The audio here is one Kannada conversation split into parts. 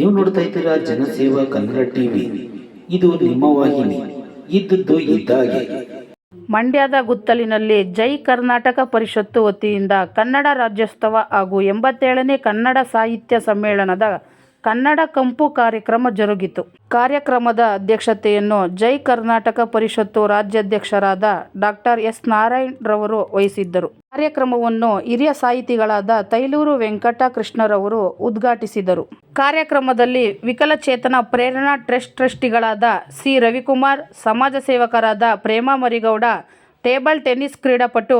ನೀವು ನೋಡ್ತಾ ಇದ್ದೀರಾ ಜನಸೇವಾ ಕನ್ನಡ ಟಿವಿ. ಇದು ನಿಮ್ಮ ವಾಹಿನಿ. ಇದ್ದದ್ದು ಇದ್ದಾಗೆ. ಮಂಡ್ಯದ ಗುತ್ತಲಿನಲ್ಲಿ ಜೈ ಕರ್ನಾಟಕ ಪರಿಷತ್ತು ವತಿಯಿಂದ ಕನ್ನಡ ರಾಜ್ಯೋತ್ಸವ ಹಾಗೂ ಎಂಬತ್ತೇಳನೇ ಕನ್ನಡ ಸಾಹಿತ್ಯ ಸಮ್ಮೇಳನದ ಕನ್ನಡ ಕಂಪು ಕಾರ್ಯಕ್ರಮ ಜರುಗಿತು. ಕಾರ್ಯಕ್ರಮದ ಅಧ್ಯಕ್ಷತೆಯನ್ನು ಜೈ ಕರ್ನಾಟಕ ಪರಿಷತ್ತು ರಾಜ್ಯಾಧ್ಯಕ್ಷರಾದ ಡಾಕ್ಟರ್ ಎಸ್ ನಾರಾಯಣ್ ರವರು ವಹಿಸಿದ್ದರು. ಕಾರ್ಯಕ್ರಮವನ್ನು ಹಿರಿಯ ಸಾಹಿತಿಗಳಾದ ತೈಲೂರು ವೆಂಕಟ ಕೃಷ್ಣರವರು ಉದ್ಘಾಟಿಸಿದರು. ಕಾರ್ಯಕ್ರಮದಲ್ಲಿ ವಿಕಲಚೇತನ ಪ್ರೇರಣಾ ಟ್ರಸ್ಟ್ ಟ್ರಸ್ಟಿಗಳಾದ ಸಿ. ರವಿಕುಮಾರ್, ಸಮಾಜ ಸೇವಕರಾದ ಪ್ರೇಮಾ ಮರಿಗೌಡ, ಟೇಬಲ್ ಟೆನ್ನಿಸ್ ಕ್ರೀಡಾಪಟು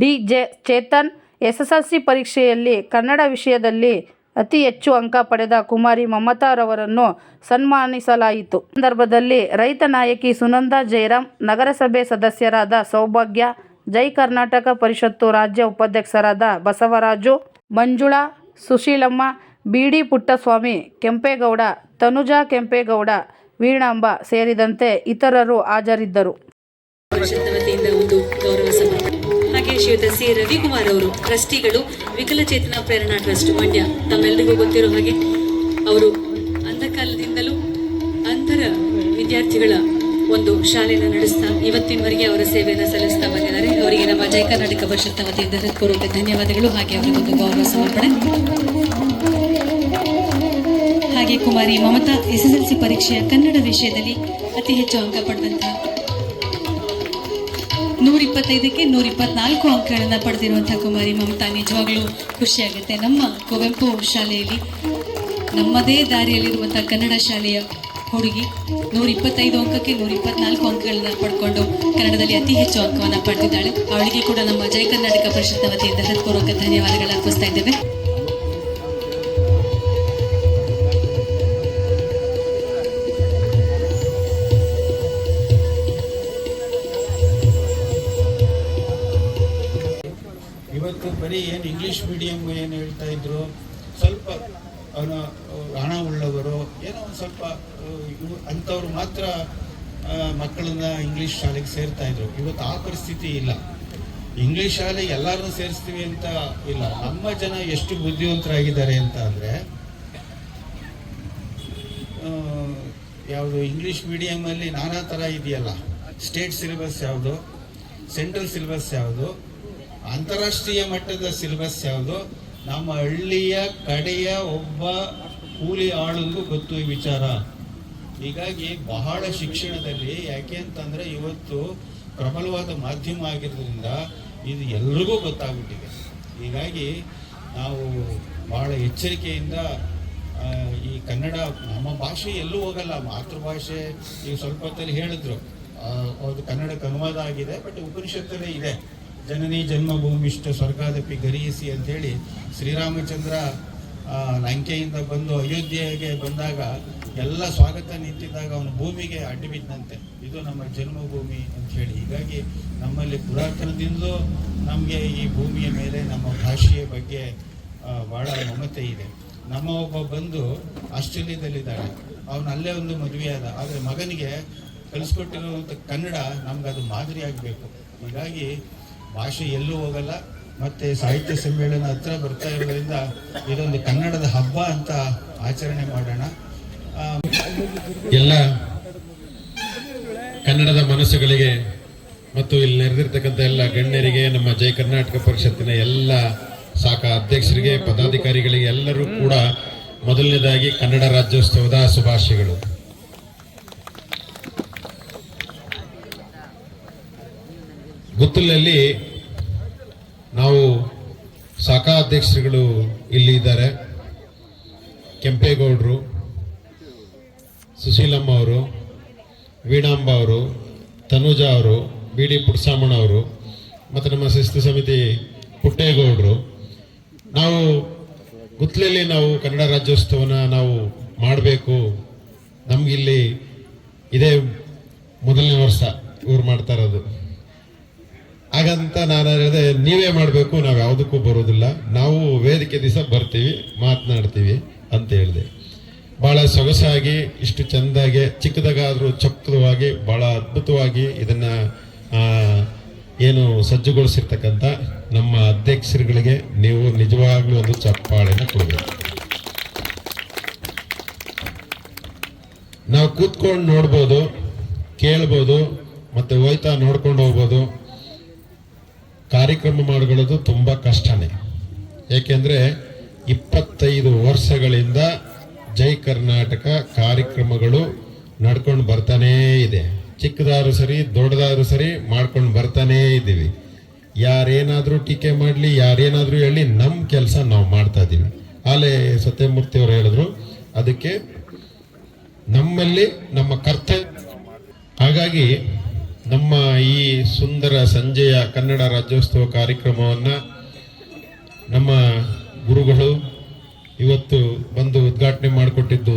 ಡಿ. ಜೆ. ಚೇತನ್, ಎಸ್ಎಸ್ಎಲ್ಸಿ ಪರೀಕ್ಷೆಯಲ್ಲಿ ಕನ್ನಡ ವಿಷಯದಲ್ಲಿ ಅತಿ ಹೆಚ್ಚು ಅಂಕ ಪಡೆದ ಕುಮಾರಿ ಮಮತಾರವರನ್ನು ಸನ್ಮಾನಿಸಲಾಯಿತು. ಸಂದರ್ಭದಲ್ಲಿ ರೈತ ನಾಯಕಿ ಸುನಂದಾ ಜಯರಾಮ್ ನಗರಸಭೆ ಸದಸ್ಯರಾದ ಸೌಭಾಗ್ಯ ಜೈ ಕರ್ನಾಟಕ ಪರಿಷತ್ತು ರಾಜ್ಯ ಉಪಾಧ್ಯಕ್ಷರಾದ ಬಸವರಾಜು ಮಂಜುಳಾ, ಸುಶೀಲಮ್ಮ, ಬಿಡಿ ಪುಟ್ಟಸ್ವಾಮಿ, ಕೆಂಪೇಗೌಡ, ತನುಜಾ ಕೆಂಪೇಗೌಡ, ವೀಣಾಂಬ ಸೇರಿದಂತೆ ಇತರರು ಹಾಜರಿದ್ದರು. ಹಾಗೆ ಶ್ರೀಯುತ ಸಿ. ರವಿಕುಮಾರ್ ಅವರು, ಟ್ರಸ್ಟಿಗಳು, ವಿಕಲಚೇತನ ಪ್ರೇರಣಾ ಟ್ರಸ್ಟ್, ಮಂಡ್ಯ. ತಮ್ಮೆಲ್ಲರಿಗೂ ಗೊತ್ತಿರೋ ಹಾಗೆ, ಅವರು ಅಂಧಕಾಲದಿಂದಲೂ ಅಂಧರ ವಿದ್ಯಾರ್ಥಿಗಳ ಒಂದು ಶಾಲೆಯನ್ನು ನಡೆಸ್ತಾ ಇವತ್ತಿನವರೆಗೆ ಅವರ ಸೇವೆಯನ್ನು ಸಲ್ಲಿಸ್ತಾ ಬಂದಿದ್ದಾರೆ. ಅವರಿಗೆ ನಮ್ಮ ಜಯ ಕರ್ನಾಟಕ ಪರಿಷತ್ ವತಿಯಿಂದ ಹೃತ್ಪೂರ್ವಕ ಧನ್ಯವಾದಗಳು. ಹಾಗೆ ಅವರಿಗೊಂದು ಗೌರವ ಸಮರ್ಪಣೆ. ಹಾಗೆ ಕುಮಾರಿ ಮಮತಾ ಎಸ್ಎಸ್ಎಲ್ಸಿ ಪರೀಕ್ಷೆಯ ಕನ್ನಡ ವಿಷಯದಲ್ಲಿ ಅತಿ ಹೆಚ್ಚು ಅಂಕ ಪಡೆದಂತಹ ನೂರಿಪ್ಪತ್ತೈದಕ್ಕೆ ನೂರ ಇಪ್ಪತ್ನಾಲ್ಕು ಅಂಕಗಳನ್ನು ಪಡೆದಿರುವಂಥ ಕುಮಾರಿ ಮಮತಾ ನಿಜವಾಗ್ಲೂ ಖುಷಿಯಾಗುತ್ತೆ. ನಮ್ಮ ಕುವೆಂಪು ಶಾಲೆಯಲ್ಲಿ ನಮ್ಮದೇ ದಾರಿಯಲ್ಲಿರುವಂಥ ಕನ್ನಡ ಶಾಲೆಯ ಹುಡುಗಿ. ನೂರ ಇಪ್ಪತ್ತೈದು ಅಂಕಕ್ಕೆ ನೂರ ಇಪ್ಪತ್ನಾಲ್ಕು ಅಂಕಗಳನ್ನ ಪಡ್ಕೊಂಡು ಕನ್ನಡದಲ್ಲಿ ಅತಿ ಹೆಚ್ಚು ಅಂಕವನ್ನು ಪಡೆದಿದ್ದಾಳೆ ಅವಳಿಗೆ ಕೂಡ ನಮ್ಮ ಜಯ ಕರ್ನಾಟಕ ಪರಿಷತ್ ವತಿಯಿಂದ ಹೃತ್ಪೂರ್ವಕ ಧನ್ಯವಾದಗಳು ಅರ್ಪಿಸ್ತಾ ಇದ್ದೇವೆ. ಇವತ್ತು ಬರೀ ಏನು ಇಂಗ್ಲಿಷ್ ಮೀಡಿಯಂ ಏನು ಹೇಳ್ತಾ ಇದ್ರು? ಸ್ವಲ್ಪ ಅವನ ಹಣ ಉಳ್ಳವರು, ಏನೋ ಒಂದು ಸ್ವಲ್ಪ ಅಂಥವ್ರು ಮಾತ್ರ ಮಕ್ಕಳನ್ನ ಇಂಗ್ಲೀಷ್ ಶಾಲೆಗೆ ಸೇರ್ತಾ ಇದ್ರು. ಇವತ್ತು ಆ ಪರಿಸ್ಥಿತಿ ಇಲ್ಲ. ಇಂಗ್ಲೀಷ್ ಶಾಲೆ ಎಲ್ಲರನ್ನೂ ಸೇರಿಸ್ತೀವಿ ಅಂತ ಇಲ್ಲ. ನಮ್ಮ ಜನ ಎಷ್ಟು ಬುದ್ಧಿವಂತರಾಗಿದ್ದಾರೆ ಅಂತ ಅಂದರೆ ಯಾವುದು ಇಂಗ್ಲೀಷ್ ಮೀಡಿಯಮಲ್ಲಿ ನಾನಾ ಥರ ಇದೆಯಲ್ಲ. ಸ್ಟೇಟ್ ಸಿಲೆಬಸ್ ಯಾವುದು ಸೆಂಟ್ರಲ್ ಸಿಲೆಬಸ್ ಯಾವುದು, ಅಂತಾರಾಷ್ಟ್ರೀಯ ಮಟ್ಟದ ಸಿಲೆಬಸ್ ಯಾವುದು ನಮ್ಮ ಹಳ್ಳಿಯ ಕಡೆಯ ಒಬ್ಬ ಕೂಲಿ ಆಳುಗೂ ಗೊತ್ತು ಈ ವಿಚಾರ. ಹೀಗಾಗಿ ಬಹಳ ಶಿಕ್ಷಣದಲ್ಲಿ ಯಾಕೆ ಅಂತಂದರೆ ಇವತ್ತು ಪ್ರಬಲವಾದ ಮಾಧ್ಯಮ ಆಗಿರೋದ್ರಿಂದ ಇದು ಎಲ್ರಿಗೂ ಗೊತ್ತಾಗ್ಬಿಟ್ಟಿದೆ. ಹೀಗಾಗಿ ನಾವು ಬಹಳ ಎಚ್ಚರಿಕೆಯಿಂದ ಈ ಕನ್ನಡ ನಮ್ಮ ಭಾಷೆ ಎಲ್ಲೂ ಹೋಗಲ್ಲ, ಮಾತೃಭಾಷೆ ಈಗ ಸ್ವಲ್ಪ ಹೊತ್ತಲ್ಲಿ ಹೇಳಿದ್ರು. ಅದು ಕನ್ನಡಕ್ಕೆ ಅನುವಾದ ಆಗಿದೆ, ಬಟ್ ಉಪನಿಷತ್ತಲ್ಲೇ ಇದೆ. ಜನನಿ ಜನ್ಮಭೂಮಿಷ್ಟ ಸ್ವರ್ಗಾದಪಿ ಗರಿಯಿಸಿ ಅಂತೇಳಿ ಶ್ರೀರಾಮಚಂದ್ರ ಲಂಕೆಯಿಂದ ಬಂದು ಅಯೋಧ್ಯೆಗೆ ಬಂದಾಗ ಎಲ್ಲ ಸ್ವಾಗತ ನಿಂತಿದ್ದಾಗ ಅವನು ಭೂಮಿಗೆ ಅಡ್ಡಿ ಬಿದ್ದಂತೆ. ಇದು ನಮ್ಮ ಜನ್ಮಭೂಮಿ ಅಂತ ಹೇಳಿ ಹೀಗಾಗಿ ನಮ್ಮಲ್ಲಿ ಪುರಾತನದಿಂದಲೂ ನಮಗೆ ಈ ಭೂಮಿಯ ಮೇಲೆ ನಮ್ಮ ಭಾಷೆಯ ಬಗ್ಗೆ ಭಾಳ ಮಮತೆ ಇದೆ. ನಮ್ಮ ಒಬ್ಬ ಬಂದು ಆಸ್ಟ್ರೇಲಿಯಾದಲ್ಲಿದ್ದಾಳೆ ಅವನು ಅಲ್ಲೇ ಒಂದು ಮದುವೆ ಆದ ಆದರೆ ಮಗನಿಗೆ ಕಲಿಸ್ಕೊಟ್ಟಿರುವಂಥ ಕನ್ನಡ ನಮ್ಗೆ ಅದು ಮಾದರಿ ಆಗಬೇಕು ಹೀಗಾಗಿ ಭಾಷೆ ಎಲ್ಲೂ ಹೋಗಲ್ಲ, ಮತ್ತೆ ಸಾಹಿತ್ಯ ಸಮ್ಮೇಳನ ಹತ್ರ ಬರ್ತಾ ಇರೋದ್ರಿಂದ ಇದೊಂದು ಕನ್ನಡದ ಹಬ್ಬ ಅಂತ ಆಚರಣೆ ಮಾಡೋಣ. ಎಲ್ಲ ಕನ್ನಡದ ಮನಸ್ಸುಗಳಿಗೆ ಮತ್ತು ಇಲ್ಲಿ ನೆರೆದಿರ್ತಕ್ಕಂಥ ಎಲ್ಲ ಗಣ್ಯರಿಗೆ, ನಮ್ಮ ಜೈ ಕರ್ನಾಟಕ ಪರಿಷತ್ತಿನ ಎಲ್ಲ ಶಾಖಾ ಅಧ್ಯಕ್ಷರಿಗೆ, ಪದಾಧಿಕಾರಿಗಳಿಗೆ ಎಲ್ಲರೂ ಕೂಡ ಮೊದಲನೇದಾಗಿ ಕನ್ನಡ ರಾಜ್ಯೋತ್ಸವದ ಶುಭಾಶಯಗಳು. ಗುತ್ತಲಲ್ಲಿ ನಾವು ಶಾಖಾ ಅಧ್ಯಕ್ಷರುಗಳು ಇಲ್ಲಿ ಇದ್ದಾರೆ. ಕೆಂಪೇಗೌಡರು, ಸುಶೀಲಮ್ಮ ಅವರು, ವೀಣಾಂಬ ಅವರು, ತನುಜಾ ಅವರು, ಬಿ ಡಿ ಪುಟ್ಸಾಮಣ್ಣ ಅವರು, ಮತ್ತು ನಮ್ಮ ಶಿಸ್ತು ಸಮಿತಿ ಪುಟ್ಟೇಗೌಡರು. ನಾವು ಗುತ್ತಲಲ್ಲಿ ನಾವು ಕನ್ನಡ ರಾಜ್ಯೋತ್ಸವನ ನಾವು ಮಾಡಬೇಕು. ನಮಗಿಲ್ಲಿ ಇದೇ ಮೊದಲನೇ ವರ್ಷ ಇವ್ರು ಮಾಡ್ತಾ ಇರೋದು. ಹಾಗಂತ ನಾನು ಹೇಳಿದೆ, ನೀವೇ ಮಾಡಬೇಕು, ನಾವು ಯಾವುದಕ್ಕೂ ಬರೋದಿಲ್ಲ. ನಾವು ವೇದಿಕೆ ದಿವಸ ಬರ್ತೀವಿ, ಮಾತನಾಡ್ತೀವಿ ಅಂತ ಹೇಳಿದೆ. ಬಹಳ ಸೊಗಸಾಗಿ, ಇಷ್ಟು ಚೆಂದಾಗಿ, ಚಿಕ್ಕದಾಗಾದರೂ ಚಕ್ರವಾಗಿ ಬಹಳ ಅದ್ಭುತವಾಗಿ ಇದನ್ನು ಏನು ಸಜ್ಜುಗೊಳಿಸಿರ್ತಕ್ಕಂಥ ನಮ್ಮ ಅಧ್ಯಕ್ಷರುಗಳಿಗೆ ನೀವು ನಿಜವಾಗ್ಲೂ ಒಂದು ಚಪ್ಪಾಳೆನ ಕೊಡಬೇಕು. ನಾವು ಕೂತ್ಕೊಂಡು ನೋಡ್ಬೋದು, ಕೇಳ್ಬೋದು, ಮತ್ತು ಹೋಯ್ತಾ ನೋಡ್ಕೊಂಡು ಹೋಗ್ಬೋದು. ಕಾರ್ಯಕ್ರಮ ಮಾಡ್ಕೊಳ್ಳೋದು ತುಂಬ ಕಷ್ಟನೇ. ಏಕೆಂದರೆ ಇಪ್ಪತ್ತೈದು ವರ್ಷಗಳಿಂದ ಜೈ ಕರ್ನಾಟಕ ಕಾರ್ಯಕ್ರಮಗಳು ನಡ್ಕೊಂಡು ಬರ್ತಾನೇ ಇದೆ. ಚಿಕ್ಕದಾದ್ರೂ ಸರಿ, ದೊಡ್ಡದಾದ್ರೂ ಸರಿ ಮಾಡ್ಕೊಂಡು ಬರ್ತಾನೇ ಇದ್ದೀವಿ. ಯಾರೇನಾದರೂ ಟೀಕೆ ಮಾಡಲಿ, ಯಾರೇನಾದರೂ ಹೇಳಿ ನಮ್ಮ ಕೆಲಸ ನಾವು ಮಾಡ್ತಾ ಇದ್ದೀವಿ. ಆಲೆ ಸತ್ಯಮೂರ್ತಿ ಅವರು ಹೇಳಿದ್ರು, ಅದಕ್ಕೆ ನಮ್ಮಲ್ಲಿ ನಮ್ಮ ಕರ್ತವ್ಯ ಹಾಗಾಗಿ ನಮ್ಮ ಈ ಸುಂದರ ಸಂಜೆಯ ಕನ್ನಡ ರಾಜ್ಯೋತ್ಸವ ಕಾರ್ಯಕ್ರಮವನ್ನು ನಮ್ಮ ಗುರುಗಳು ಇವತ್ತು ಬಂದು ಉದ್ಘಾಟನೆ ಮಾಡಿಕೊಟ್ಟಿದ್ದು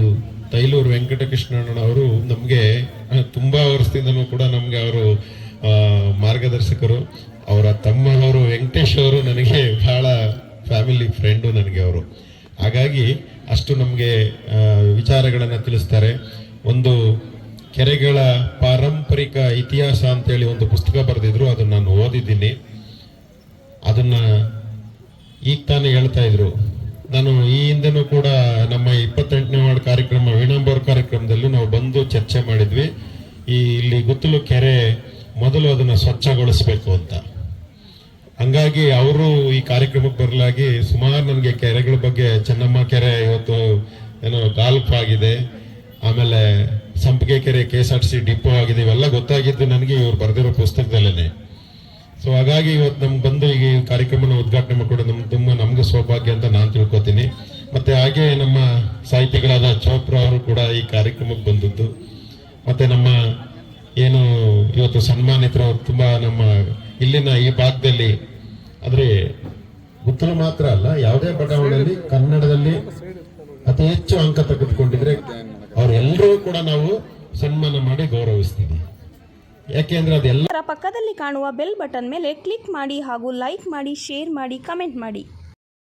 ತೈಲೂರು ವೆಂಕಟಕೃಷ್ಣಣ್ಣನವರು ನಮಗೆ ತುಂಬ ವರ್ಷದಿಂದಲೂ ಕೂಡ ನಮಗೆ ಅವರು ಮಾರ್ಗದರ್ಶಕರು. ಅವರ ತಮ್ಮನವರು ವೆಂಕಟೇಶ್ ಅವರು ನನಗೆ ಬಹಳ ಫ್ಯಾಮಿಲಿ ಫ್ರೆಂಡು ನನಗೆ ಅವರು. ಹಾಗಾಗಿ ಅಷ್ಟು ನಮಗೆ ವಿಚಾರಗಳನ್ನು ತಿಳಿಸ್ತಾರೆ. ಒಂದು ಕೆರೆಗಳ ಪಾರಂಪರಿಕ ಇತಿಹಾಸ ಅಂತೇಳಿ ಒಂದು ಪುಸ್ತಕ ಬರೆದಿದ್ರು, ಅದನ್ನ ನಾನು ಓದಿದ್ದೀನಿ. ಅದನ್ನ ಈಗ ತಾನೇ ಹೇಳ್ತಾ ಇದ್ರು. ನಾನು ಈ ಹಿಂದೆನೂ ಕೂಡ ನಮ್ಮ ಇಪ್ಪತ್ತೆಂಟನೇ ವಾರ್ಡ್ ಕಾರ್ಯಕ್ರಮ ವೀಣಾಂಬರ್ ಕಾರ್ಯಕ್ರಮದಲ್ಲೂ ನಾವು ಬಂದು ಚರ್ಚೆ ಮಾಡಿದ್ವಿ. ಈ ಇಲ್ಲಿ ಗುತ್ತಲು ಕೆರೆ ಮೊದಲು ಅದನ್ನ ಸ್ವಚ್ಛಗೊಳಿಸ್ಬೇಕು ಅಂತ. ಹಂಗಾಗಿ ಅವರು ಈ ಕಾರ್ಯಕ್ರಮಕ್ಕೆ ಬರಲಾಗಿ ಸುಮಾರು ನನಗೆ ಕೆರೆಗಳ ಬಗ್ಗೆ, ಚೆನ್ನಮ್ಮ ಕೆರೆ ಇವತ್ತು ಏನೋ ಗಾಲ್ಫ್ ಆಗಿದೆ. ಆಮೇಲೆ Sampige Kere K S R C depot ಆಗಿದೆ, ಇವೆಲ್ಲ ಗೊತ್ತಾಗಿದ್ದು ನನಗೆ ಇವರು ಬರೆದಿರೋ ಪುಸ್ತಕದಲ್ಲೇನೆ. ಸೊ ಹಾಗಾಗಿ ಇವತ್ತು ನಮ್ಗೆ ಬಂದು ಈ ಕಾರ್ಯಕ್ರಮನ ಉದ್ಘಾಟನೆ ಮಾಡಿಕೊಡೋದು ನಮ್ಗೆ ತುಂಬ ನಮ್ಗೆ ಸೌಭಾಗ್ಯ ಅಂತ ನಾನು ತಿಳ್ಕೊತೀನಿ. ಮತ್ತೆ ಹಾಗೆ ನಮ್ಮ ಸಾಹಿತಿಗಳಾದ ಚೋಪ್ರಾ ಅವರು ಕೂಡ ಈ ಕಾರ್ಯಕ್ರಮಕ್ಕೆ ಬಂದದ್ದು. ಮತ್ತೆ ನಮ್ಮ ಏನು ಇವತ್ತು ಸನ್ಮಾನಿತರು ತುಂಬ ನಮ್ಮ ಇಲ್ಲಿನ ಈ ಭಾಗದಲ್ಲಿ, ಆದರೆ ಉತ್ತರ ಮಾತ್ರ ಅಲ್ಲ, ಯಾವುದೇ ಬಡಾವಣೆಯಲ್ಲಿ, ಕನ್ನಡದಲ್ಲಿ ಅತಿ ಹೆಚ್ಚು ಅಂಕ ತೆಗೆದುಕೊಂಡಿದ್ರೆ ಅವರೆಲ್ಲರೂ ಕೂಡ ನಾವು ಸನ್ಮಾನ ಮಾಡಿ ಗೌರವಿಸ್ತೀವಿ. ಯಾಕೆಂದ್ರೆ ಅದೆಲ್ಲ ಪಕ್ಕದಲ್ಲಿ ಕಾಣುವ ಬೆಲ್ ಬಟನ್ ಮೇಲೆ ಕ್ಲಿಕ್ ಮಾಡಿ ಹಾಗೂ ಲೈಕ್ ಮಾಡಿ, ಶೇರ್ ಮಾಡಿ, ಕಮೆಂಟ್ ಮಾಡಿ.